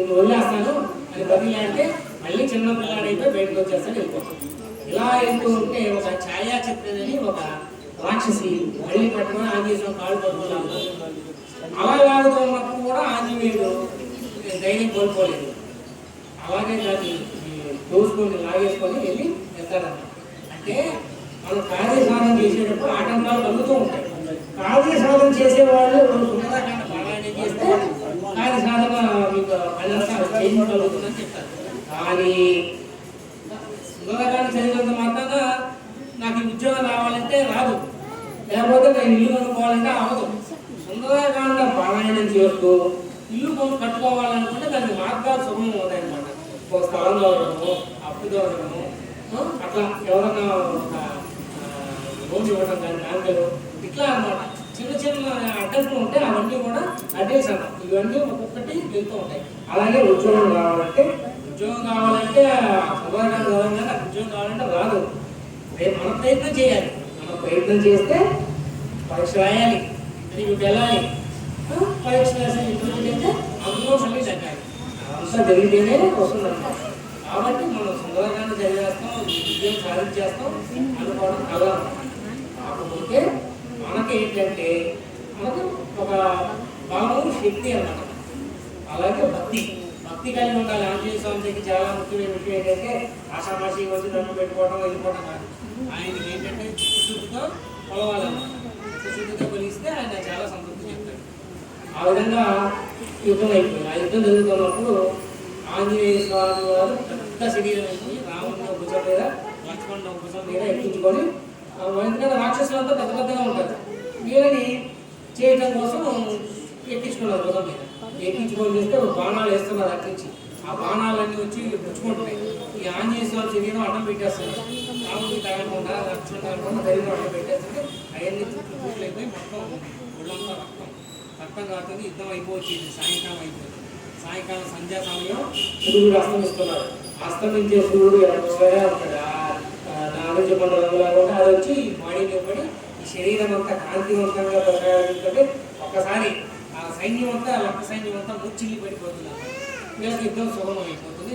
నేను వదిలేస్తాను అని బదిలాడితే మళ్ళీ చిన్న పిల్లాడైపోయి బయటకు వచ్చేస్తాను వెళ్ళిపోతాను ఇలా వెళ్తూ ఉంటే ఒక ఛాయాచిత్రని ఒక రాక్షసి మళ్ళీ పట్టుకుని ఆంజనేయుడు కాళ్ళు పట్టుకున్నాను అలా లాగుతూ ఉన్నప్పుడు కూడా ఆంజనేయుడు ధైర్యం కోల్పోలేదు. అలాగే దాన్ని దోసుకొని లాగేసుకొని వెళ్ళి వెళ్తాడన్నమాట అంటే మనం కార్య సాధన చేసేటప్పుడు ఆటంకాలు కలుగుతూ ఉంటాయి. కార్య సాధన చేసేవాళ్ళు సుందరకాండ పారాయణం చేస్తే కార్య సాధన కానీ సుందరకాండ చదివినంత మాత్రాన నాకు ఈ ఉద్యోగం రావాలంటే రాదు. లేకపోతే నేను ఇల్లు కొనుక్కోవాలంటే అవ్వదు. సుందరకాండ పారాయణం చేస్తూ ఇల్లు కొను కట్టుకోవాలనుకుంటే దానికి మార్గాలు సుగమం అవుతాయి అనమాట ఒక స్థలం దొరకడము అప్పు దొరకడము అట్లా ఎవరన్నా ఒక లోన్ ఇవ్వడం కానీ బ్యాంకులు ఇట్లా అన్నమాట. చిన్న చిన్న అడ్డంకులు ఉంటే అవన్నీ కూడా ఇవన్నీ ఒక్కొక్కటి వెళ్తూ ఉంటాయి. అలాగే ఉద్యోగం కావాలంటే ఉద్యోగం కావాలంటే సుధాకర్ కావాలంటే ఉద్యోగం కావాలంటే రాదు. రేపు మనం ప్రయత్నం చేయాలి. మనం ప్రయత్నం చేస్తే పరీక్ష రాయాలి నీకు వెళ్ళాలి. పరీక్ష రాసిన ఇంటర్వ్యూ చేస్తే అందులో మళ్ళీ తగ్గాలి. అదంతా జరిగితేనే వస్తుందన్నమాట కాబట్టి మనం సుందరంగానే చదివేస్తాం విజయం సాధించేస్తాం అనుకోవడం కలదు కాకపోతే మనకి ఏంటంటే మనకు ఒక బలము శక్తి అన్నమాట. అలాగే భక్తి. భక్తి కలిగి ఉండాలి. ఆంజనేయ స్వామి దగ్గర చాలా ముఖ్యమైన విషయం ఏంటంటే ఆషామాషి వచ్చి దండం పెట్టుకోవడం వెళ్ళిపోవడం కాదు. ఆయనకి ఏంటంటే చిత్తశుద్ధితో కొలవాలన్నమాట. చిత్తశుద్ధితో కొలిస్తే ఆయన చాలా సంతృప్తి చెప్తాడు ఆ విధంగా యుద్ధం అయిపోయింది. ఆ యుద్ధం జరుగుతున్నప్పుడు ఆంజనేయ స్వామి వారు పెద్ద శరీరం అయిపోయి రాముడిని భుజం మీద లక్ష్మణ భుజం మీద ఎక్కించుకొని ఎందుకంటే రాక్షసులంతా పెద్ద పెద్దగా ఉంటారు. వీళ్ళని చేయటం కోసం ఎక్కించుకున్నారు రథం మీద ఎక్కించుకొని చూస్తే బాణాలు వేస్తున్నారు అట్టించి ఆ బాణాలన్నీ వచ్చి పుచ్చుకుంటున్నాయి. ఈ ఆంజనేయ స్వామి శరీరం అడ్డం పెట్టేస్తారు రాముడి తగలకుండా లక్ష్మణ్ తగలకుండా ధైర్యం అడ్డం పెట్టేస్తుంటే అవన్నీ చుట్టూ మొత్తం ఒళ్ళంతా రక్తం. రక్తం కాకుండా యుద్ధం అయిపోవచ్చింది సాయంకాలం అయిపోయింది సాయంకాలం సంధ్యా సమయం సూర్యుడు అస్తమిస్తున్నారు. అస్తమించే సూర్యుడు ఎక్కడగా ఉంటాడు ఆ- మండలంలో కూడా అది వచ్చి ఈ బాడీలో పడి ఈ శరీరం అంతా కాంతివంతంగా ప్రసాదించుకుంటే ఒక్కసారి ఆ సైన్యం అంతా లక్ష సైన్యం అంతా ముచ్చిల్లి పడిపోతున్నారు వీళ్ళకి యుద్ధం సుగమం అయిపోతుంది